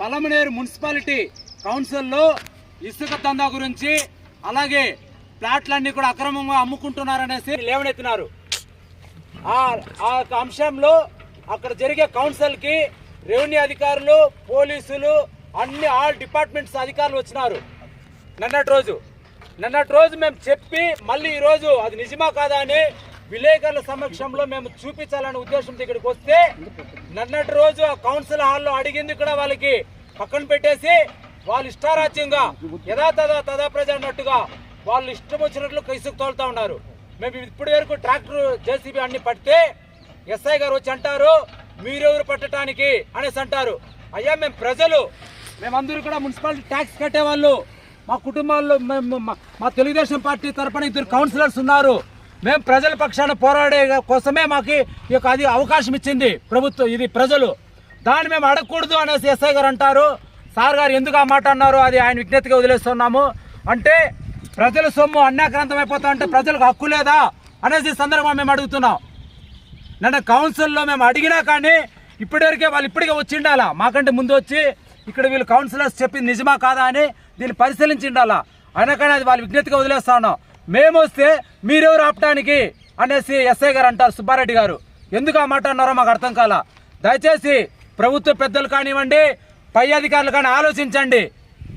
Palamaner municipality కౌన్సిల్లో ఇసుక దందా గురించి అలాగే ప్లాట్లన్నీ కూడా అక్రమంగా అమ్ముకుంటున్నారనేసి లేవనెత్తినారు. ఆ ఆ యొక్క అంశంలో అక్కడ జరిగే కౌన్సిల్కి రెవెన్యూ అధికారులు పోలీసులు అన్ని ఆల్ డిపార్ట్మెంట్స్ అధికారులు వచ్చినారు. నిన్నటి రోజు. నిన్నటి రోజు మేము చెప్పి మళ్ళీ ఈరోజు అది నిజమా కాదా అని విలేకరుల సమక్షంలో మేము చూపించాలనే ఉద్దేశంతో ఇక్కడికి వస్తే నిన్నటి రోజు ఆ కౌన్సిల్ హాల్లో అడిగింది కూడా వాళ్ళకి పక్కన పెట్టేసి వాళ్ళు ఇష్టారాజ్యంగా యథాతథ తదా తదా ప్రజ అన్నట్టుగా వాళ్ళు ఇష్టం వచ్చినట్లు ఇసుకు తోలుతా ఉన్నారు. మేము ఇప్పటి వరకు ట్రాక్టర్ జేసీబీ అన్ని పడితే ఎస్ఐ గారు వచ్చి అంటారు మీరెవరు పట్టడానికి అనేసి అంటారు. అయ్యా మేము ప్రజలు. మేమందరూ కూడా మున్సిపాలిటీ ట్యాక్స్ కట్టేవాళ్ళు మా కుటుంబాల్లో మేము మా- మా తెలుగుదేశం పార్టీ తరపున ఇద్దరు కౌన్సిలర్స్ ఉన్నారు. మేము ప్రజల పక్షాన పోరాడే కోసమే మాకు ఈ యొక్క అది అవకాశం ఇచ్చింది ప్రభుత్వం ఇది ప్రజలు. దాన్ని మేము అడగకూడదు అనేసి ఎస్ఐ గారు అంటారు. సార్ గారు ఎందుకు ఆ మాట అన్నారు? అది ఆయన విజ్ఞతగా వదిలేస్తున్నాము. అంటే ప్రజల సొమ్ము అన్యాక్రాంతం అయిపోతా అంటే ప్రజలకు హక్కు లేదా అనేసి సందర్భంగా మేము అడుగుతున్నాం. నన్ను కౌన్సిల్లో మేము అడిగినా కానీ ఇప్పటివరకే వాళ్ళు ఇప్పటికే వచ్చి ఉండాలా మాకంటే ముందు వచ్చి ఇక్కడ వీళ్ళు కౌన్సిలర్స్ చెప్పింది నిజమా కాదా అని దీన్ని పరిశీలించి ఉండాలా అయినా కానీ అది వాళ్ళు విజ్ఞతగా వదిలేస్తా ఉన్నాం. మేము వస్తే మీరెవరు ఆపటానికి? అనేసి ఎస్ఐ గారు అంటారు సుబ్బారెడ్డి గారు. ఎందుకు ఆ మాట అన్నారో మాకు అర్థం కాల? దయచేసి ప్రభుత్వ పెద్దలు కానివ్వండి పై అధికారులు కానీ ఆలోచించండి.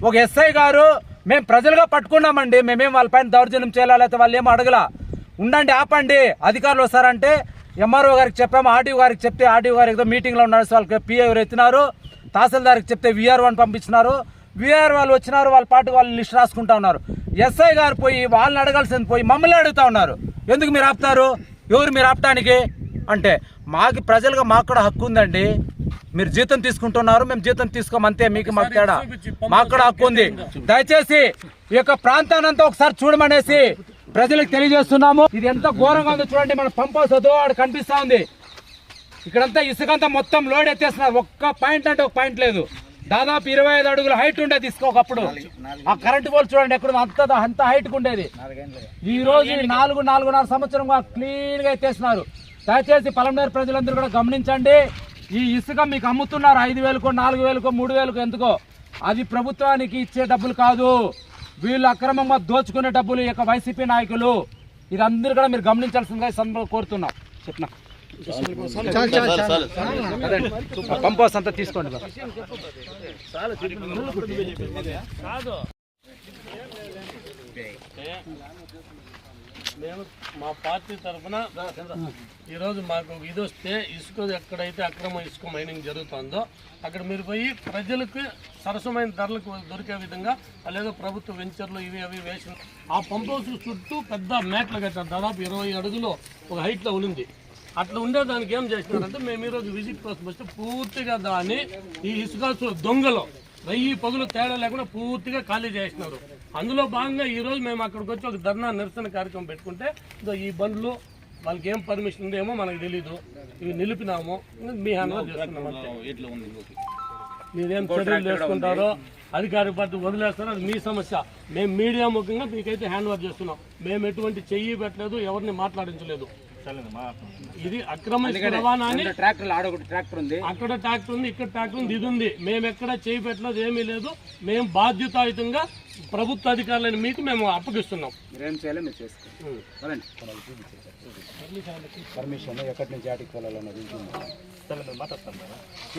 ఒక ఎస్ఐ గారు మేము ప్రజలుగా పట్టుకున్నామండి. మేమేం వాళ్ళపైన దౌర్జన్యం చేయాలా లేకపోతే వాళ్ళు ఏమో అడగలా? ఉండండి ఆపండి. అధికారులు వస్తారంటే ఎంఆర్ఓ గారికి చెప్పాము ఆర్డీఓ గారికి చెప్తే ఆర్డీఓ గారికి ఏదో మీటింగ్లో ఉన్నారు వాళ్ళకి పిఏ ఎవరు ఎత్తినారు? తహసీల్దార్కి చెప్తే వీఆర్ఓని పంపించినారు. విఆర్ వాళ్ళు వచ్చినారు వాళ్ళ పాటు వాళ్ళు లిస్ట్ రాసుకుంటా ఉన్నారు. ఎస్ఐ గారు పోయి వాళ్ళని అడగాల్సింది పోయి మమ్మల్ని అడుగుతా ఉన్నారు. ఎందుకు మీరు ఆపుతారు? ఎవరు మీరు ఆపటానికి? అంటే మాకు ప్రజలుగా మాకు కూడా హక్కు ఉందండి. మీరు జీతం తీసుకుంటున్నారు మేము జీతం తీసుకోం అంతే మీకు మాకు తేడా. మాకు కూడా హక్కు ఉంది. దయచేసి ఈ యొక్క ప్రాంతానంతా ఒకసారి చూడమనేసి ప్రజలకు తెలియజేస్తున్నాము. ఇది ఎంత ఘోరంగా ఉందో చూడండి మన పంప్ హౌస్ అదో ఆడ కనిపిస్తా ఉంది. ఇక్కడంతా ఇసుకంతా మొత్తం లోడ్ ఎత్తేస్తున్నారు ఒక్క పాయింట్ అంటే ఒక పాయింట్ లేదు. దాదాపు ఇరవై ఐదు అడుగుల హైట్ ఉండేది ఇసుక ఒకప్పుడు. ఆ కరెంట్ పోల్ చూడండి ఎక్కడ అంత అంత హైట్ ఉండేది. ఈ రోజు నాలుగు నాలుగున్నర సంవత్సరంగా క్లీన్గా ఎత్తేస్తున్నారు. దయచేసి పలమనేరు ప్రజలందరూ కూడా గమనించండి. ఈ ఇసుక మీకు అమ్ముతున్నారు ఐదు వేలకో నాలుగు వేలకో మూడు వేలకో ఎందుకో? అది ప్రభుత్వానికి ఇచ్చే డబ్బులు కాదు. వీళ్ళు అక్రమంగా దోచుకునే డబ్బులు యొక్క వైసీపీ నాయకులు. ఇది అందరూ కూడా మీరు గమనించాల్సిందిగా సందర్భం కోరుతున్నాం. చెప్పిన? పంపోస్ అంతా తీసుకోండి బా. మేము మా పార్టీ తరఫున ఈరోజు మాకు ఒక ఇది వస్తే ఇసుక ఎక్కడైతే అక్రమ ఇసుక మైనింగ్ జరుగుతుందో అక్కడ మీరు పోయి ప్రజలకు సరసమైన ధరలకు దొరికే విధంగా లేదా ప్రభుత్వ వెంచర్లు ఇవి అవి వేసిన ఆ పంప్ హౌస్ చుట్టూ పెద్ద మేట్లు కట్టారు. దాదాపు ఇరవై అడుగులు ఒక హైట్లో ఉంది. అట్లా ఉండే దానికి ఏం చేసినారంటే మేము ఈరోజు విజిట్ కోసం వస్తే పూర్తిగా దాన్ని ఈ ఇసుక దొంగలో వెయ్యి పగులు తేడా లేకుండా పూర్తిగా ఖాళీ చేసినారు అందులో భాగంగా ఈ రోజు మేము అక్కడికి వచ్చి ఒక ధర్నా నిరసన కార్యక్రమం పెట్టుకుంటే ఈ బండ్లు వాళ్ళకి ఏం పర్మిషన్ ఉందేమో మనకు తెలీదు. ఇవి నిలిపినాము. మీ హ్యాండ్ చేస్తున్నాం అంతే. మీరేం చర్యలు చేసుకుంటారో అధికారి పార్టీ వదిలేస్తారో అది మీ సమస్య. మేము మీడియా ముఖంగా మీకైతే హ్యాండ్ ఓవర్ చేస్తున్నాం. మేము ఎటువంటి చెయ్యి పెట్టలేదు ఎవరిని మాట్లాడించలేదు. ఇది అక్రమ ట్రాక్టర్ ఆడ ఒకటి ట్రాక్టర్ ఉంది. అక్కడ ట్రాక్టర్ ఉంది ఇక్కడ ట్రాక్టర్ ఉంది ఇది ఉంది. మేము ఎక్కడ చేయి పెట్టలేదు ఏమీ లేదు. మేము బాధ్యతాయుతంగా ప్రభుత్వ అధికారులను మీకు మేము అప్పగిస్తున్నాం. మీరేం చేయాలో మీరు చేసుకోండి. పదండి. పర్మిషన్ ఎక్కడి నుంచి ఆటికి వెళ్ళాలన్నది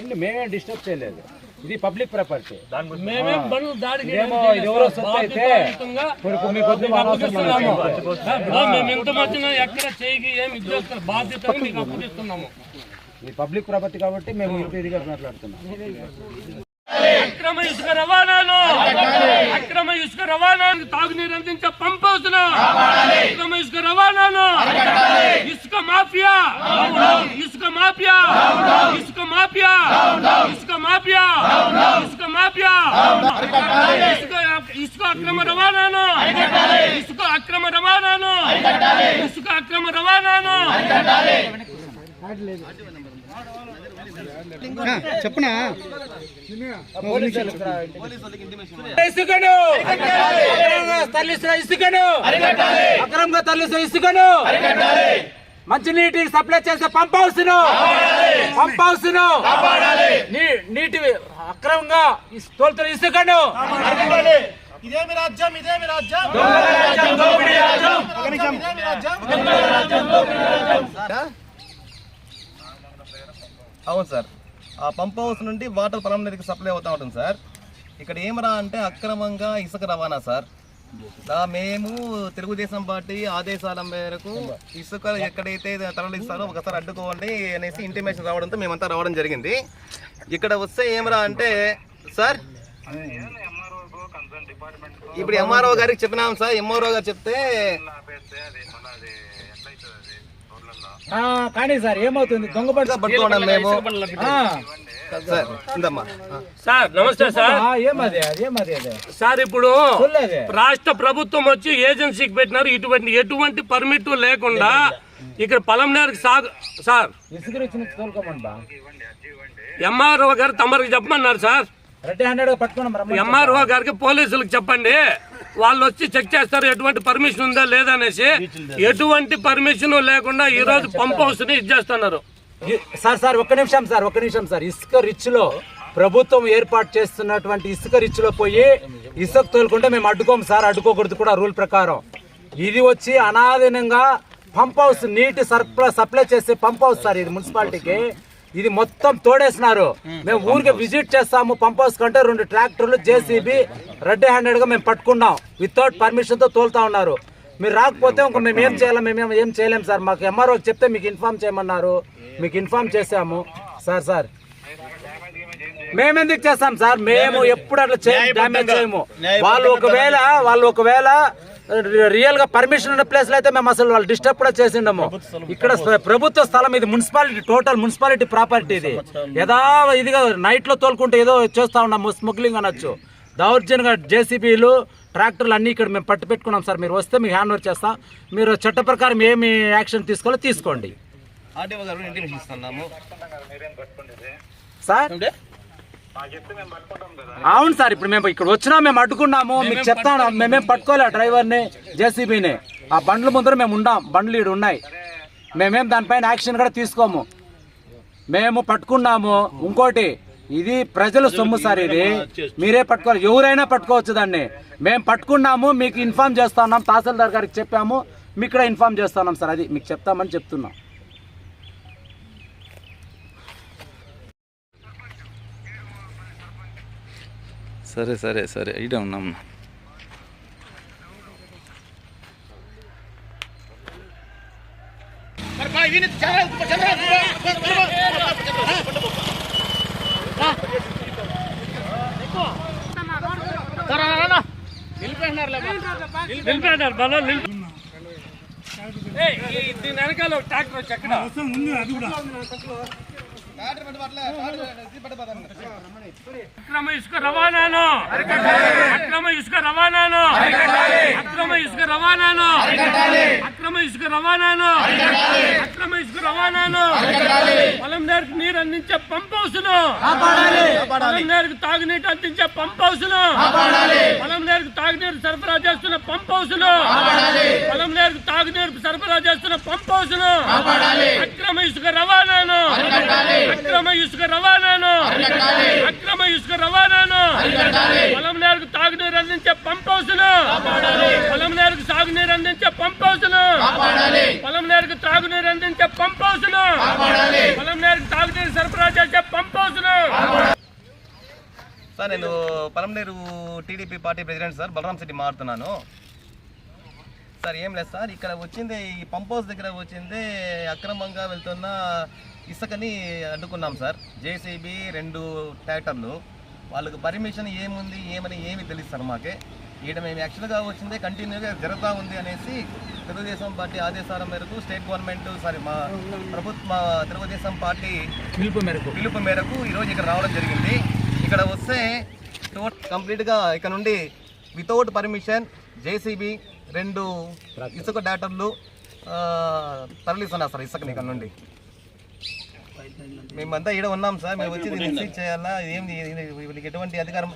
ఇంటి మేమేం డిస్టర్బ్ చేయలేదు. ఇది పబ్లిక్ ప్రాపర్టీ మేమే బండ్లు దాడికి ఇదేమో ఇది ఎవరో సొత్తు అయితే బాధ్యతాయుతంగా కొడుకు మీ కొద్ది అప్పగిస్తున్నాము ఇప్పుడు మేము ఎంత మధ్యన ఎక్కడ చేయికి ఏమి ఇది చేస్తారు బాధ్యతగా మీకు అప్పగిస్తున్నాము ఇది పబ్లిక్ ప్రాపర్టీ కాబట్టి మేము ఇంటి ఇదిగా మాట్లాడుతున్నాం. అక్రమ ఇసుక రవాణాను. అక్రమ ఇసుక రవాణాను తాగునీరు అందించే పంప్ హౌస్ను అక్రమ ఇసుక రవాణాను. ఇసుక మాఫియా. ఇసుక మాఫియా. ఇసుక మాఫియా. ఇసుక మాఫియా. ఇసుక మాఫియా. ఇసుక ఇసుక అక్రమ రవాణాను. ఇసుక అక్రమ రవాణాను. ఇసుక అక్రమ రవాణాను. చెప్పనా? ఇసుకను! తరలిస్తున్న ఇసుకను! అక్రమంగా తరలిస్తున్న ఇసుకను! మంచినీటికి సప్లై చేసే పంప్ హౌస్ను పంప్ హౌస్ను నీ- నీటి అక్రమంగా ఇస్- తోలుతున్న ఇసుకను! ఇదేమి రాజ్యం ఇదేమి రాజ్యం? దోపిడీ రాజ్యం. ఇదేమి రాజ్యం. అవును సార్. ఆ పంప్ హౌస్ నుండి వాటర్ పొలం నదికి సప్లై అవుతూ ఉంటుంది సార్. ఇక్కడ ఏమరా అంటే అక్రమంగా ఇసుక రవాణా సార్. మేము తెలుగుదేశం పార్టీ ఆదేశాల మేరకు ఇసుక ఎక్కడైతే తరలిస్తారో ఒకసారి అడ్డుకోండి అనేసి ఇంటిమేషన్ రావడంతో మేమంతా రావడం జరిగింది. ఇక్కడ వస్తే ఏమరా అంటే సార్ ఇప్పుడు ఎంఆర్ఓ గారికి చెప్పినాం సార్. ఎంఆర్ఓ గారు చెప్తే కానీ సార్ ఏమవుతుంది? దొంగ పట్టుకోవడం మేము. ఆ, సార్ నమస్తే సార్. ఆ, ఏమది అది? ఏమది అది? సార్ ఇప్పుడు రాష్ట్ర ప్రభుత్వం వచ్చి ఏజెన్సీకి పెట్టినారు. ఇటువంటి ఎటువంటి పర్మిట్ లేకుండా ఇక్కడ పొలంనేరుకి సాగు సార్. ఎంఆర్ఓ గారు తమరికి చెప్పమన్నారు సార్. ఎంఆర్ఓ గారికి పోలీసులకు చెప్పండి. వాళ్ళు వచ్చి చెక్ చేస్తారు ఎటువంటి పర్మిషన్ ఉందా లేదా అనేసి. ఎటువంటి పర్మిషన్ లేకుండా ఈ రోజు పంప్ హౌస్ని ఇచ్చేస్తున్నారు. సార్ సార్ ఒక్క నిమిషం సార్ ఒక్క నిమిషం సార్. ఇసుక రిచ్లో ప్రభుత్వం ఏర్పాటు చేస్తున్నటువంటి ఇసుక రిచ్లో పోయి ఇసుక తోలుకుంటే మేము అడ్డుకోం సార్. అడ్డుకోకూడదు కూడా రూల్ ప్రకారం. ఇది వచ్చి అనాధీనంగా పంప్ హౌస్ నీటి సరఫరా సప్లై చేసే పంప్ హౌస్ సార్ ఇది మున్సిపాలిటీకి. ఇది మొత్తం తోడేసినారు. మేము. ఊరికి విజిట్ చేస్తాము పంప్ హౌస్ కంటే రెండు ట్రాక్టర్లు జేసీబీ రెడ్ హ్యాండెడ్గా మేము పట్టుకున్నాం. వితౌట్ పర్మిషన్తో తోలుతా ఉన్నారు. మీరు రాకపోతే ఇంక మేము ఏం చేయాలి మేము ఏం చేయలేం సార్. మాకు ఎంఆర్ఓ చెప్తే మీకు ఇన్ఫార్మ్ చేయమన్నారు. మీకు ఇన్ఫార్మ్ చేసాము సార్ సార్. మేము ఎందుకు చేస్తాం సార్? మేము ఎప్పుడు అట్లా చేయం డ్యామేజ్ చేయము. వాళ్ళు ఒకవేళ వాళ్ళు ఒకవేళ రియల్గా పర్మిషన్ ఉన్న ప్లేస్లో అయితే మేము అసలు వాళ్ళు డిస్టర్బ్ కూడా చేసిండము. ఇక్కడ ప్రభుత్వ స్థలం ఇది మున్సిపాలిటీ టోటల్ మున్సిపాలిటీ ప్రాపర్టీ ఇది. ఏదో ఇదిగా నైట్లో తోలుకుంటే ఏదో చేస్తా ఉన్నాము స్మగ్లింగ్ అనొచ్చు. దౌర్జన్యంగా జేసీబీలు ట్రాక్టర్లు అన్ని ఇక్కడ మేము పట్టు పెట్టుకున్నాం సార్. మీరు వస్తే మీకు హ్యాండ్ ఓవర్ చేస్తాం. మీరు చట్ట ప్రకారం ఏమి యాక్షన్ తీసుకోవాలో తీసుకోండి. సార్? అవును సార్ ఇప్పుడు మేము ఇక్కడ వచ్చినా మేము అడ్డుకున్నాము. మీకు చెప్తాను మేమేం పట్టుకోలే డ్రైవర్ని జేసీబీని. ఆ బండ్ల ముందర మేము ఉండాం బండ్లు ఈడు ఉన్నాయి. మేమేం దానిపైన యాక్షన్ కూడా తీసుకోము. మేము పట్టుకున్నాము. ఇంకోటి ఇది ప్రజల సొమ్ము సార్ ఇది. మీరే పట్టుకోవాలి. ఎవరైనా పట్టుకోవచ్చు దాన్ని. మేము పట్టుకున్నాము మీకు ఇన్ఫార్మ్ చేస్తా ఉన్నాం. తహసీల్దార్ గారికి చెప్పాము మీకు కూడా ఇన్ఫార్మ్ చేస్తా ఉన్నాం సార్. అది మీకు చెప్తామని చెప్తున్నాం. సరే సరే సరే. ఇడే ఉన్నాం నిలిపేనారు బలం నిలిపి దీని వెనకాల ట్రాక్టర్ వచ్చి ఎక్కడ? అక్రమ ఇసుక రవాణాను. అక్రమ ఇసుక రవాణాను. అక్రమ ఇసుక రవాణాను. అక్రమ ఇసుక రవాణాను. అక్రమ ఇసుక రవాణాను. పొలం నేరకు నీరు అందించే పంప్ హౌస్ను. పొలం నేరకు తాగునీటి అందించే పంప్ హౌస్ను. పొలం నేరకు తాగునీరు సరఫరా చేస్తున్న పంప్ హౌస్ను. పొలం నేరకు తాగునీరు సరఫరా చేస్తున్న పంప్ హౌస్ను. అక్రమ ఇసుక రవాణాను. అక్రమ ఇసుక రవాణాను అక్రమ ఇసుక రవాణాను పొలం నేరకు తాగునీరు అందించే పంప్ హౌస్ను పొలం నేరకు సాగునీరు అందించే పంప్ హౌస్ను పొలం నేరకు తాగునీరు అందించే పంప్ హౌస్ను పొలం నేరకు తాగునీరు సరఫరా చేసే పంప్ హౌస్ను సార్ నేను Palamaner TDP party president sir Balaram Shetty మారుతున్నాను sir ఏం లేదు సార్. ఇక్కడ వచ్చింది ఈ పంప్ హౌస్ దగ్గర వచ్చింది అక్రమంగా వెళ్తున్న ఇసుకని అడ్డుకున్నాం సార్. జేసీబీ రెండు ట్రాక్టర్లు. వాళ్ళకి పర్మిషన్ ఏముంది ఏమని ఏమి తెలుసు సార్ మాకే. ఈడ మేము యాక్చువల్గా వచ్చిందే కంటిన్యూగా జరుగుతూ ఉంది అనేసి తెలుగుదేశం పార్టీ ఆదేశాల మేరకు స్టేట్ గవర్నమెంట్ సారీ మా ప్రభుత్వ మా తెలుగుదేశం పార్టీ పిలుపు మేరకు. పిలుపు మేరకు ఈరోజు ఇక్కడ రావడం జరిగింది. ఇక్కడ వస్తే టోట్ కంప్లీట్గా ఇక్కడ నుండి వితౌట్ పర్మిషన్ జేసీబీ రెండు ఇసుక డాక్టర్లు తరలిస్తున్నారు సార్ ఇసుకని ఇక్కడ నుండి. మేమంతా ఈడ ఉన్నాం సార్ మేము వచ్చి రిసీవ్ చేయాలా ఏంది వీళ్ళకి ఎటువంటి అధికారం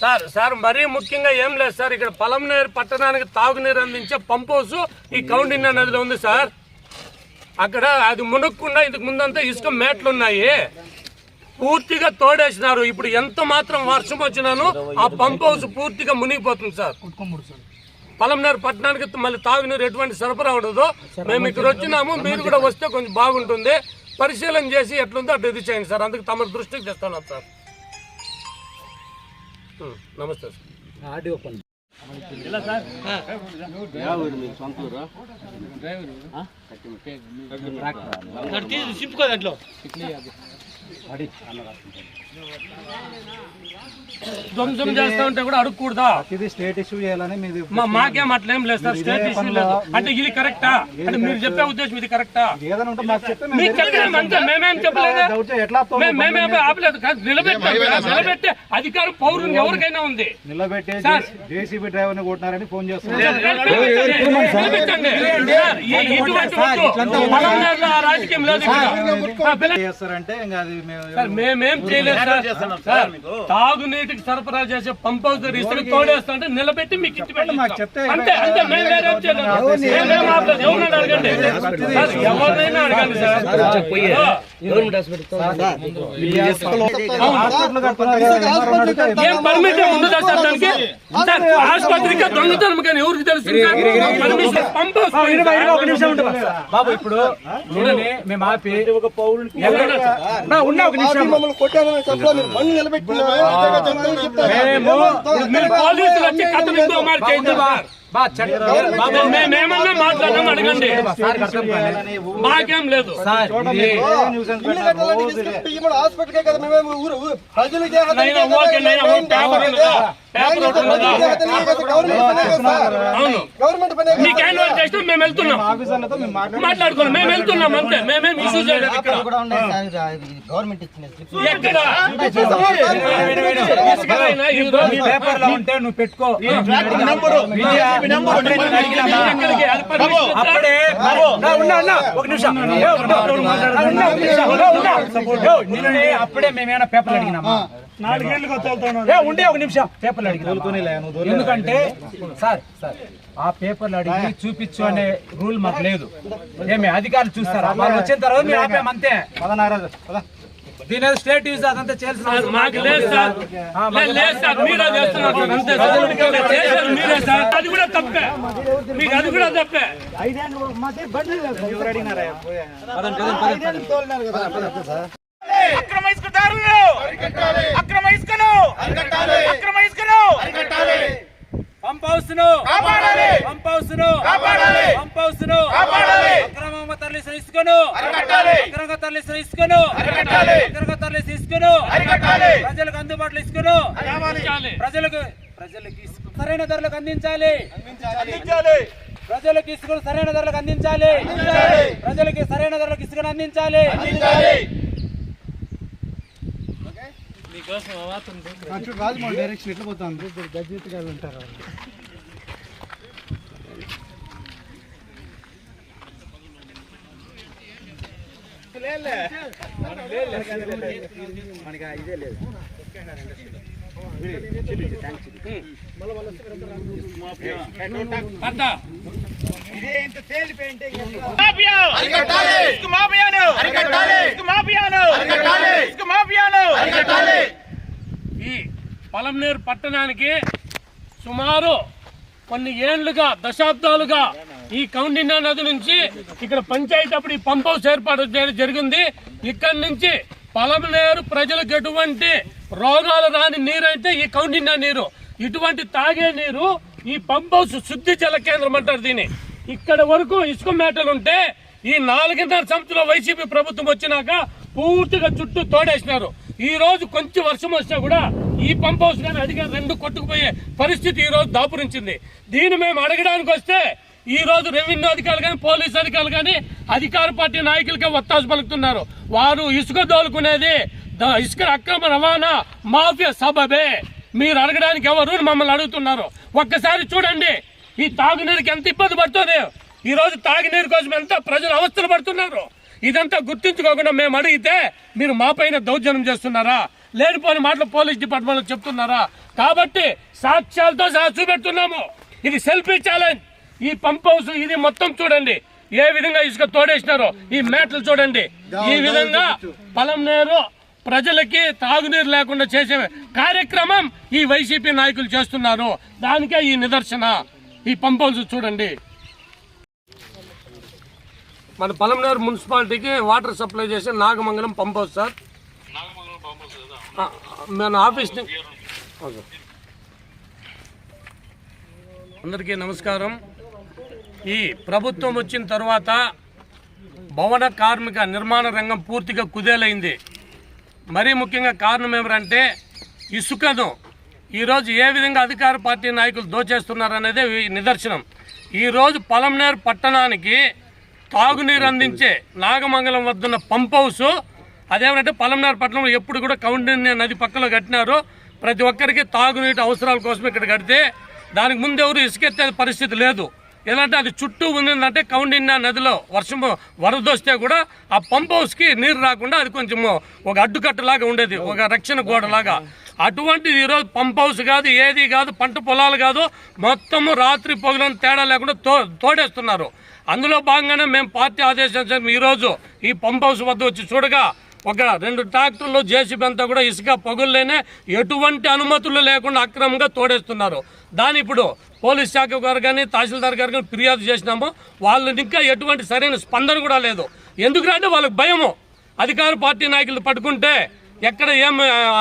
సార్ సార్ మరీ ముఖ్యంగా ఏం లేదు సార్ ఇక్కడ పలంనేరు పట్టణానికి తాగునీరు అందించే పంప్ హౌస్ ఈ కౌండిన్య నదిలో ఉంది సార్. అక్కడ అది మునక్కుండా ఇంతకు ముందంతా ఇసుక మేట్లు ఉన్నాయి. పూర్తిగా తోడేసినారు ఇప్పుడు ఎంత మాత్రం వర్షం వచ్చినాను ఆ పంప్ హౌస్ పూర్తిగా మునిగిపోతుంది సార్ పలంనేరు పట్టణానికి మళ్ళీ తాగునీరు ఎటువంటి సరఫరా ఉండదు మేము ఇక్కడ వచ్చినాము మీరు కూడా వస్తే కొంచెం బాగుంటుంది పరిశీలన చేసి ఎట్లుందో అటు ఇది చేయండి సార్ అందుకు తమ దృష్టికి తెస్తున్నాం సార్ నమస్తే సార్ ధ్వంసం చేస్తా ఉంటే కూడా అడుక్కూడదా ఇది స్టేట్ ఇష్యూ చేయాలని మీది మా మాకేం అట్లేం లేదు సార్ స్టేట్ ఇష్యూ లేదు అంటే ఇది కరెక్టా అంటే మీరు చెప్పే ఉద్దేశం ఇది కరెక్టా ఏదైనా ఉంటే మాకు చెప్తే మేము మీకు కలిగిన అంతే మేమేం చెప్పలేదు ఎట్లా? మేము- మేమేం ఆపలేదు కాదు నిలబెట్టాం అధికారం పౌరులు ఎవరికైనా ఉంది నిలబెట్టే. జేసీబీ డ్రైవర్ని కొట్టినారని ఫోన్ చేస్తున్నారు రాజకీయం లేదు చేస్తారంటే ఇంకా అది మేము సార్ మేమేం చేయలేదు సార్. సార్ తాగునీటికి సరఫరా చేసే పంప్ హౌస్ ఇసుక తోడేస్తుంటే నిలబెట్టి మీకు ఇచ్చి మేము వేరేం అడగండి సార్, ఎవరినైనా అడగండి సార్ ఏం పర్మిట్ సార్ దానికి సార్ ఆసుపత్రికి దొంగతనం కానీ ఎవరికి తెలుసు పంప్ హౌస్ బాబు. ఇప్పుడు చూడండి మేము ఆపి ఒక పౌరునికి ఉన్న ఒక నిమిషం మేము మీరు పోలీసులు వచ్చి కథ మేమేమన్నా మాట్లాడదాం అడగండి. మాకేం లేదు మీకు మేము వెళ్తున్నాం ఆఫీసర్లతో మేము మాట్లాడి మాట్లాడుకోండి మేము వెళ్తున్నాం అంతే మేమేం ఇష్యూ చేయలేదు ఇక్కడ గవర్నమెంట్ ఇచ్చిన పేపర్లో ఉంటే నువ్వు పెట్టుకో అప్పుడే ఒక నిమిషం. నిన్ననే మేమేమైనా పేపర్లు అడిగినామా ఉండే ఒక నిమిషం. పేపర్లు అడిగినామా ఎందుకంటే సార్ సార్ ఆ పేపర్లు అడిగి చూపించు అనే రూల్ మాకు లేదు. ఏమి అధికారులు చూస్తారా? వాళ్ళు వచ్చిన తర్వాత మేము ఆపామంతే. దీని స్టేట్ యూజ్ అదంతా చేయాల్సిన మాకు లేదు. సార్. లేదు, సార్ మీరే చేస్తున్నారు సార్, అంతే సార్. చేశారు మీరే సార్ అది కూడా తప్పే. మీకు అది కూడా తప్పే. ఎవరు అడిగినారా? పోయా. అక్రమ ఇసుకదారులు అక్రమ ఇసుకను! అక్రమ ఇసుకను! పంప్ హౌస్ను కాపాడాలి. పంప్ హౌస్ను కాపాడాలి. పంప్ హౌస్ను కాపాడాలి. అక్రమంగా తరలిసిన ఇసుకను అరికట్టాలి. అక్రమంగా తరలిసిన ఇసుకను అరికట్టాలి. అక్రమంగా తరలిసిన ఇసుకను అరికట్టాలి. ప్రజలకు అందుబాటులో ఇసుకను. ప్రజలకు ప్రజలకు సరైన ధరలకు అందించాలి. అందించాలి. ప్రజలకు ఇసుకను సరైన ధరలకు అందించాలి. ప్రజలకి సరైన ధరలకు ఇసుకను అందించాలి. అందించాలి. రాజమౌళి డైరెక్షన్ ఎట్లా పోతుంది? గజ్జిత్ గారు ఉంటారు అరికట్టాలి. ఇసుక మాఫియాను. అరికట్టాలి. ఇసుక మాఫియాను. మాఫియాను. ఈ పలంనేరు పట్టణానికి సుమారు కొన్ని ఏళ్ళుగా దశాబ్దాలుగా ఈ కౌండిన్య నది నుంచి ఇక్కడ పంచాయతీ అప్పుడు ఈ పంప్ హౌస్ ఏర్పాటు చేయడం జరిగింది. ఇక్కడి నుంచి పలమనేరు ప్రజలకు ఎటువంటి రోగాలు రాని నీరు అయితే ఈ కౌండిన్య నీరు. ఇటువంటి తాగే నీరు ఈ పంప్ హౌస్ శుద్ధి జల కేంద్రం అంటారు దీన్ని. ఇక్కడ వరకు ఇసుక మేటలు ఉంటే ఈ నాలుగున్నర సంవత్సరాల వైసీపీ ప్రభుత్వం వచ్చినాక పూర్తిగా చుట్టూ తోడేసినారు. ఈ రోజు కొంచెం వర్షం వచ్చినా కూడా ఈ పంప్ హౌస్ కానీ అడిగా రెండు కొట్టుకుపోయే పరిస్థితి ఈ రోజు దాపురించింది. దీన్ని మేము అడగడానికి వస్తే ఈ రోజు రెవెన్యూ అధికారులు కానీ పోలీస్ అధికారులు కానీ అధికార పార్టీ నాయకులకే ఒత్తాసు పలుకుతున్నారు. వారు ఇసుక దోలుకునేది ఇసుక అక్రమ రవాణా మాఫియా సబబే. మీరు అడగడానికి ఎవరు మమ్మల్ని అడుగుతున్నారు? ఒక్కసారి చూడండి. ఈ తాగునీరుకి ఎంత ఇబ్బంది పడుతుంది? ఈ రోజు తాగునీరు కోసం ఎంత ప్రజలు అవస్థలు పడుతున్నారు? ఇదంతా గుర్తించుకోకుండా మేము అడిగితే మీరు మా పైన దౌర్జన్యం చేస్తున్నారా? లేనిపోని మాటలు పోలీస్ డిపార్ట్మెంట్ చెప్తున్నారా? కాబట్టి సాక్ష్యాలతో సహా చూపెడుతున్నాము. ఇది సెల్ఫీ ఛాలెంజ్. ఈ పంప్ హౌస్ ఇది మొత్తం చూడండి. ఏ విధంగా ఇసుక తోడేసినారో ఈ మేటలు చూడండి. ఈ విధంగా పొలంనేరు ప్రజలకి తాగునీరు లేకుండా చేసే కార్యక్రమం ఈ వైసీపీ నాయకులు చేస్తున్నారు. దానికే ఈ నిదర్శన. ఈ పంప్ హౌస్ చూడండి. మన పలంనేరు మున్సిపాలిటీకి వాటర్ సప్లై చేసే నాగమంగళం పంప్ హౌస్ సార్. మన ఆఫీస్ ఓకే. అందరికీ నమస్కారం. ఈ ప్రభుత్వం వచ్చిన తర్వాత భవన కార్మిక నిర్మాణ రంగం పూర్తిగా కుదేలైంది. మరీ ముఖ్యంగా కారణం ఏమిటంటే ఇసుకను ఈరోజు ఏ విధంగా అధికార పార్టీ నాయకులు దోచేస్తున్నారనేదే నిదర్శనం. ఈరోజు పొలంనేరు పట్టణానికి తాగునీరు అందించే నాగమంగళం వద్దున్న పంప్ హౌస్ అదేమంటే పొలంనేరు పట్టణంలో ఎప్పుడు కూడా కౌండిన్య నది పక్కలో కట్టినారు. ప్రతి ఒక్కరికి తాగునీటి అవసరాల కోసం ఇక్కడ కడితే దానికి ముందు ఎవరు ఇసుకెత్తే పరిస్థితి లేదు. ఎందుకంటే అది చుట్టూ ఉందంటే కౌండిన్య నదిలో వర్షం వరదొస్తే కూడా ఆ పంప్ హౌస్కి నీరు రాకుండా అది కొంచెం ఒక అడ్డుకట్టలాగా ఉండేది ఒక రక్షణ గోడలాగా. అటువంటిది ఈరోజు పంప్ హౌస్ కాదు ఏది కాదు పంట పొలాలు కాదు మొత్తము రాత్రి పొగలను తేడా లేకుండా తో తోడేస్తున్నారు. అందులో భాగంగానే మేము పార్టీ ఆదేశించాము ఈరోజు ఈ పంప్ హౌస్ వద్ద వచ్చి చూడగా ఒక రెండు ట్రాక్టర్లు జేసీబీ అంతా కూడా ఇసుక పొగుల్లోనే ఎటువంటి అనుమతులు లేకుండా అక్రమంగా తోడేస్తున్నారు. దాని ఇప్పుడు పోలీస్ శాఖ గారు కానీ తహసీల్దార్ గారు కానీ ఫిర్యాదు చేసినాము. వాళ్ళు ఇంకా ఎటువంటి సరైన స్పందన కూడా లేదు. ఎందుకంటే వాళ్ళకి భయము. అధికార పార్టీ నాయకులు పట్టుకుంటే ఎక్కడ ఏం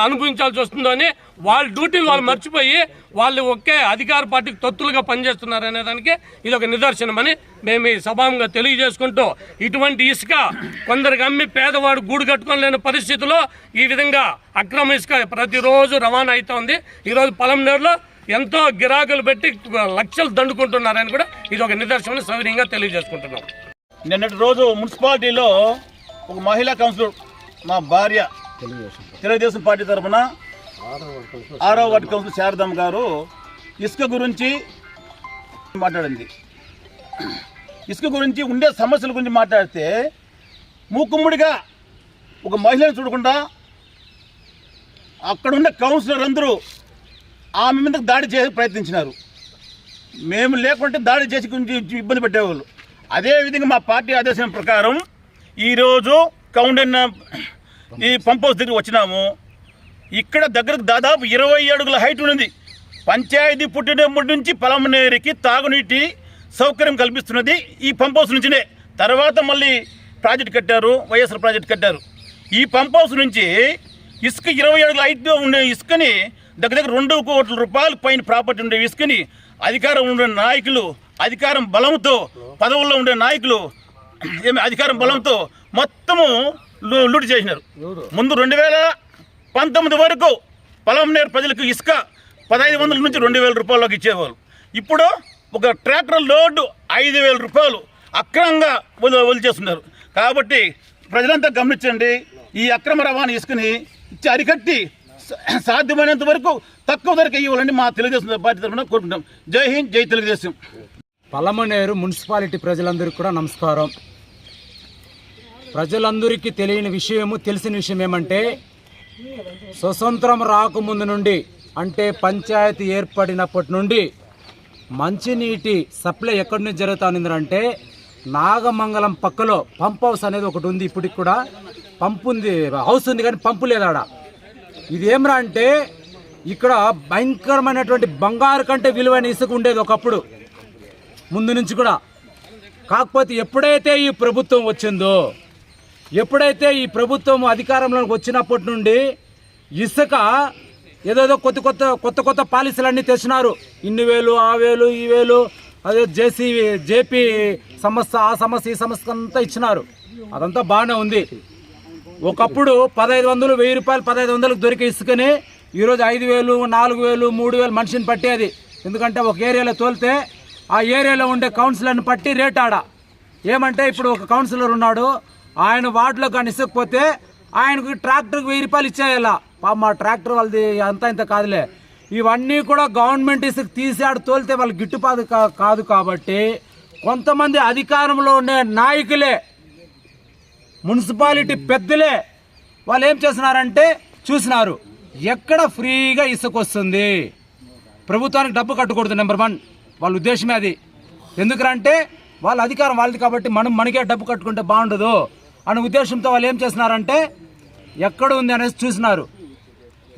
అనుభవించాల్సి వస్తుందో అని వాళ్ళ డ్యూటీలు వాళ్ళు మర్చిపోయి వాళ్ళు ఒకే అధికార పార్టీకి తొత్తులుగా పనిచేస్తున్నారు అనే దానికి ఇది ఒక నిదర్శనమని మేము ఈ సభాంగా తెలియజేసుకుంటూ ఇటువంటి ఇసుక కొందరికి అమ్మి పేదవాడు గూడు కట్టుకోలేని పరిస్థితిలో ఈ విధంగా అక్రమ ఇసుక ప్రతిరోజు రవాణా అవుతోంది ఈరోజు పలంనేరులో ఎంతో గిరాకులు పెట్టి లక్షలు దండుకుంటున్నారని కూడా ఇది ఒక నిదర్శనం సౌకర్యంగా తెలియజేసుకుంటున్నాం. నిన్నటి రోజు మున్సిపాలిటీలో ఒక మహిళా కౌన్సిలర్ మా భార్య తెలుగుదేశం పార్టీ. తరఫున ఆరో వార్డు కౌన్సిలర్ శారదమ్మ గారు ఇసుక గురించి మాట్లాడింది. ఇసుక గురించి ఉండే సమస్యల గురించి మాట్లాడితే మూకుమ్ముడిగా ఒక మహిళను చూడకుండా అక్కడ ఉన్న కౌన్సిలర్ అందరూ ఆమె మీద దాడి చేసి ప్రయత్నించినారు. మేము లేకుంటే దాడి చేసి కొంచెం ఇబ్బంది పెట్టేవాళ్ళు. అదేవిధంగా మా పార్టీ ఆదేశం ప్రకారం ఈరోజు కౌండన్న ఈ పంప్ హౌస్ దగ్గర వచ్చినాము. ఇక్కడ దగ్గరకు దాదాపు ఇరవై అడుగుల హైట్ ఉన్నది. పంచాయతీ పుట్టినప్పటి నుంచి పొలంనేరికి తాగునీటి సౌకర్యం కల్పిస్తున్నది ఈ పంప్ హౌస్ నుంచినే. తర్వాత మళ్ళీ ప్రాజెక్ట్ కట్టారు వైఎస్ఆర్ ప్రాజెక్ట్ కట్టారు. ఈ పంప్ హౌస్ నుంచి ఇసుక ఇరవై అడుగుల హైట్లో ఉండే ఇసుకని దగ్గర దగ్గర రెండు కోట్ల రూపాయల పైన ప్రాపర్టీ ఉండే ఇసుకని అధికారం ఉండే నాయకులు అధికారం బలంతో పదవుల్లో ఉండే నాయకులు ఏమి అధికారం బలంతో మొత్తము లూటి చేసినారు. ముందు రెండు వేల పంతొమ్మిది వరకు పొలంనేరు ప్రజలకు ఇసుక పదహైదు వందల నుంచి రెండు వేల రూపాయలకు ఇచ్చేవాళ్ళు. ఇప్పుడు ఒక ట్రాక్టర్ లోడ్ ఐదు వేల రూపాయలు అక్రమంగా వదిలి వదిలిచేస్తున్నారు. కాబట్టి ప్రజలంతా గమనించండి ఈ అక్రమ రవాణా ఇసుకని అరికట్టి సాధ్యమైనంత వరకు తక్కువ ధరకు ఇవ్వాలని మా తెలుగుదేశం పార్టీ తరఫున కోరుకుంటాం జై హింద్ జై తెలుగుదేశం. పలమనేరు మున్సిపాలిటీ ప్రజలందరికీ కూడా నమస్కారం. ప్రజలందరికీ తెలియని విషయము తెలిసిన విషయం ఏమంటే స్వతంత్రం రాకముందు నుండి అంటే పంచాయతీ ఏర్పడినప్పటి నుండి మంచినీటి సప్లై ఎక్కడి నుంచి జరుగుతుందంటే నాగమంగళం పక్కలో పంప్ హౌస్ అనేది ఒకటి ఉంది ఇప్పటికి కూడా. పంపు ఉంది హౌస్ ఉంది కానీ పంపు లేదాడ ఆడ. ఇదేమ్రా అంటే ఇక్కడ భయంకరమైనటువంటి బంగారు కంటే విలువైన ఇసుక ఉండేది ఒకప్పుడు. ముందు నుంచి కూడా. కాకపోతే ఎప్పుడైతే ఈ ప్రభుత్వం వచ్చిందో ఎప్పుడైతే ఈ ప్రభుత్వం అధికారంలోకి వచ్చినప్పటి నుండి ఇసుక ఏదేదో కొత్త కొత్త కొత్త కొత్త పాలసీలన్నీ తెచ్చినారు. ఇన్ని వేలు ఆ వేలు ఈ వేలు అదే జేసీ జేపీ సంస్థ ఆ సంస్థ ఈ సంస్థ అంతా ఇచ్చినారు. అదంతా బాగానే ఉంది. ఒకప్పుడు పదహైదు వందలు వెయ్యి రూపాయలు పదహైదు వందలకు దొరికే ఇసుకని ఈరోజు ఐదు వేలు నాలుగు వేలు మూడు వేలు మనిషిని పట్టేది. ఎందుకంటే ఒక ఏరియాలో తోలితే ఆ ఏరియాలో ఉండే కౌన్సిలర్ని పట్టి రేట్ ఆడ. ఏమంటే ఇప్పుడు ఒక కౌన్సిలర్ ఉన్నాడు ఆయన వార్డులో కానీ ఇసకపోతే ఆయనకు ట్రాక్టర్కి వెయ్యి రూపాయలు ఇచ్చేయాలా? పాప మా ట్రాక్టర్ వాళ్ళది అంతా ఇంత కాదులే. ఇవన్నీ కూడా గవర్నమెంట్ ఇసుకు తీసాడు తోలితే వాళ్ళు గిట్టుబాటు కా- కాదు కాబట్టి కొంతమంది అధికారంలో ఉండే నాయకులే మున్సిపాలిటీ పెద్దలే వాళ్ళు ఏం చేస్తున్నారంటే చూసినారు ఎక్కడ ఫ్రీగా ఇసుక వస్తుంది? ప్రభుత్వానికి డబ్బు కట్టకూడదు నెంబర్ వన్. వాళ్ళ ఉద్దేశమే అది. ఎందుకంటే వాళ్ళ అధికారం వాళ్ళది కాబట్టి మనం మనకే డబ్బు కట్టుకుంటే బాగుండదు. అనే ఉద్దేశంతో వాళ్ళు ఏం చేస్తున్నారంటే ఎక్కడ ఉంది అనేసి చూసినారు.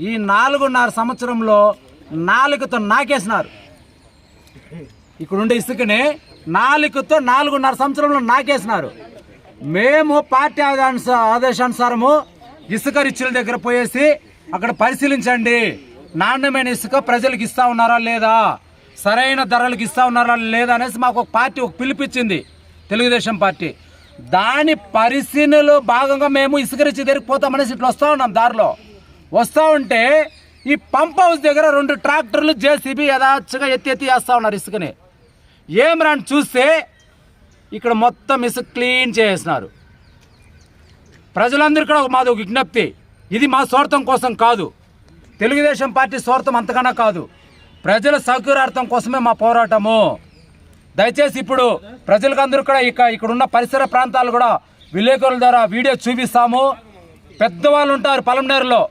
ఈ నాలుగున్నర సంవత్సరంలో నాలుగుతో నాకేసినారు. ఇక్కడుండే ఇసుకని నాలుగుతో నాలుగున్నర సంవత్సరంలో నాకేసినారు. మేము పార్టీ ఆదేశానుస ఆదేశానుసారము ఇసుక రిచ్చుల దగ్గర పోయేసి అక్కడ పరిశీలించండి. నాణ్యమైన ఇసుక ప్రజలకు ఇస్తా ఉన్నారా లేదా? సరైన ధరలకు ఇస్తా ఉన్నారా లేదా అనేసి మాకు ఒక పార్టీ ఒక పిలిపించింది తెలుగుదేశం పార్టీ. దాని పరిశీలనలో భాగంగా మేము ఇసుక రిచ్చి దగ్గరికి పోతామనేసి ఇట్లా వస్తూ ఉన్నాం దారిలో. వస్తూ ఉంటే ఈ పంప్ హౌస్ దగ్గర రెండు ట్రాక్టర్లు జేసీబీ యథాచ్ఛగా ఎత్తి ఎత్తి వేస్తూ ఉన్నారు ఇసుకని. ఏం రాని చూస్తే ఇక్కడ మొత్తం ఇసుక క్లీన్ చేసేసినారు. ప్రజలందరూ కూడా మాది ఒక విజ్ఞప్తి. ఇది మా స్వార్థం కోసం కాదు. తెలుగుదేశం పార్టీ స్వార్థం అంతకన్నా కాదు. ప్రజల సౌకర్యార్థం కోసమే మా పోరాటము. దయచేసి ఇప్పుడు ప్రజలకు అందరూ కూడా ఇక ఇక్కడ ఉన్న పరిసర ప్రాంతాలు కూడా విలేకరుల ద్వారా వీడియో చూపిస్తాము. పెద్దవాళ్ళు ఉంటారు పలంనేరులో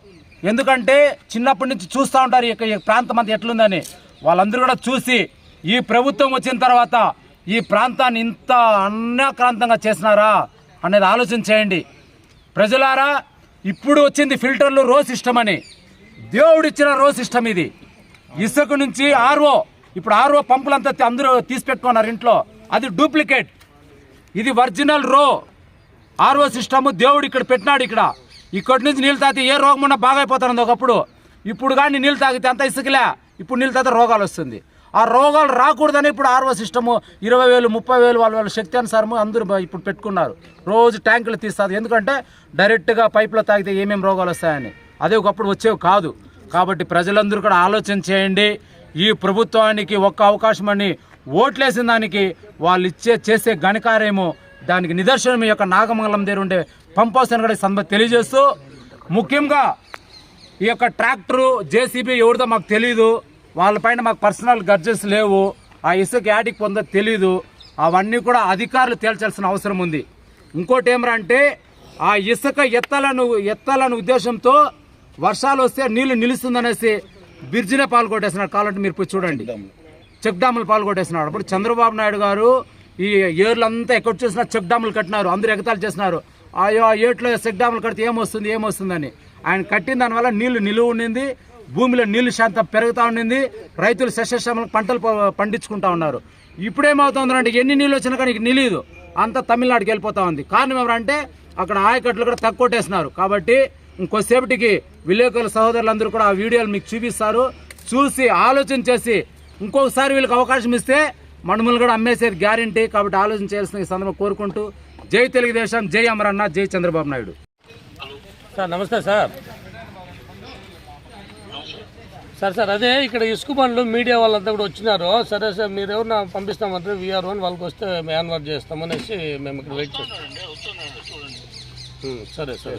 ఎందుకంటే చిన్నప్పటి నుంచి చూస్తూ ఉంటారు ఇక ఈ ప్రాంతం అంతా ఎట్లుందని. వాళ్ళందరూ కూడా చూసి ఈ ప్రభుత్వం వచ్చిన తర్వాత ఈ ప్రాంతాన్ని ఇంత అన్యాక్రాంతంగా చేసినారా అనేది ఆలోచన చేయండి. ప్రజలారా ఇప్పుడు వచ్చింది ఫిల్టర్లు రో సిస్టమ్ అని. దేవుడిచ్చిన రో సిస్టమ్ ఇది. ఇసుక నుంచి ఆర్ఓ ఇప్పుడు ఆర్ఓ పంపులంతా అందరూ తీసి పెట్టుకున్నారు ఇంట్లో. అది డూప్లికేట్. ఇది ఒరిజినల్ రో. ఆర్ఓ సిస్టమ్ దేవుడు ఇక్కడ పెట్టినాడు ఇక్కడ. ఇక్కడి నుంచి నీళ్ళు తాగితే ఏ రోగం ఉన్నా బాగా ఒకప్పుడు. ఇప్పుడు కానీ నీళ్ళు తాగితే అంత ఇసుకలే. ఇప్పుడు నీళ్ళు తాగితే రోగాలు వస్తుంది. ఆ రోగాలు రాకూడదని ఇప్పుడు ఆర్ఓ సిస్టము ఇరవై వేలు ముప్పై వేలు వాళ్ళ వాళ్ళ శక్తి అనుసారము అందరూ ఇప్పుడు పెట్టుకున్నారు. రోజు ట్యాంకులు తీస్తారు. ఎందుకంటే డైరెక్ట్గా పైపులో తాగితే ఏమేమి రోగాలు వస్తాయని. అదే ఒకప్పుడు వచ్చేవి కాదు. కాబట్టి ప్రజలందరూ కూడా ఆలోచన చేయండి. ఈ ప్రభుత్వానికి ఒక్క అవకాశం అని ఓట్లేసిన దానికి వాళ్ళు ఇచ్చే చేసే ఘనకార్యము దానికి నిదర్శనం ఈ యొక్క నాగమంగళం దగ్గర ఉండే పంప్ హౌస్ అని కూడా ఈ తెలియజేస్తూ ముఖ్యంగా ఈ యొక్క ట్రాక్టరు జేసీబీ ఎవరిదో మాకు తెలియదు వాళ్ళపైన మాకు పర్సనల్ గర్జెస్ లేవు. ఆ ఇసుక యాడికి పొందో తెలీదు. అవన్నీ కూడా అధికారులు తేల్చాల్సిన అవసరం ఉంది. ఇంకోటి ఏమరా అంటే ఆ ఇసుక ఎత్తాలను ఎత్తాలనే ఉద్దేశంతో వర్షాలు వస్తే నీళ్ళు నిలుస్తుందనేసి బిర్జినే పాలు కాలంటే కావాలంటే మీరు పోయి చూడండి. చెక్ డ్యాములు పాలు అప్పుడు చంద్రబాబు నాయుడు గారు ఈ ఏర్లంతా ఎక్కడ చూసినా చెక్ డ్యాములు కట్టినారు. అందరూ ఎగతాలు చేసినారు ఆయో ఆ ఏట్లో చెక్ డ్యాములు కడితే ఏమొస్తుంది ఏమొస్తుందని. ఆయన కట్టిన దానివల్ల నీళ్ళు నిలువ ఉండింది. భూమిలో నీళ్ళు శాంతం పెరుగుతూ ఉండింది. రైతులు సస్యశ్యామలకు పంటలు పండించుకుంటా ఉన్నారు. ఇప్పుడేమవుతుందంటే ఎన్ని నీళ్ళు వచ్చినా కానీ నిలియదు అంతా తమిళనాడుకి వెళ్ళిపోతా ఉంది. కారణం ఎవరంటే అక్కడ ఆయకట్లు కూడా తక్కువట్టేసినారు కాబట్టి ఇంకోసేపటికి విలేకరుల సహోదరులందరూ కూడా ఆ వీడియోలు మీకు చూపిస్తారు. చూసి ఆలోచన చేసి ఇంకొకసారి వీళ్ళకి అవకాశం ఇస్తే మనుమలు కూడా అమ్మేసేది గ్యారంటీ కాబట్టి ఆలోచన చేయాల్సిన ఈ సందర్భం కోరుకుంటూ జై తెలుగుదేశం జై అమరన్న జై చంద్రబాబు నాయుడు. సార్ నమస్తే సార్. సార్ సార్ అదే ఇక్కడ ఇసుక బండ్లు మీడియా వాళ్ళంతా కూడా వచ్చినారు. సరే సార్ మీరు ఎవరు పంపిస్తామంటే వీఆర్ అని వాళ్ళకి వస్తే మేము యాన్వర్డ్ చేస్తామనేసి మేము ఇక్కడ వెయిట్ చేస్తాం. ఉం, సరే సరే.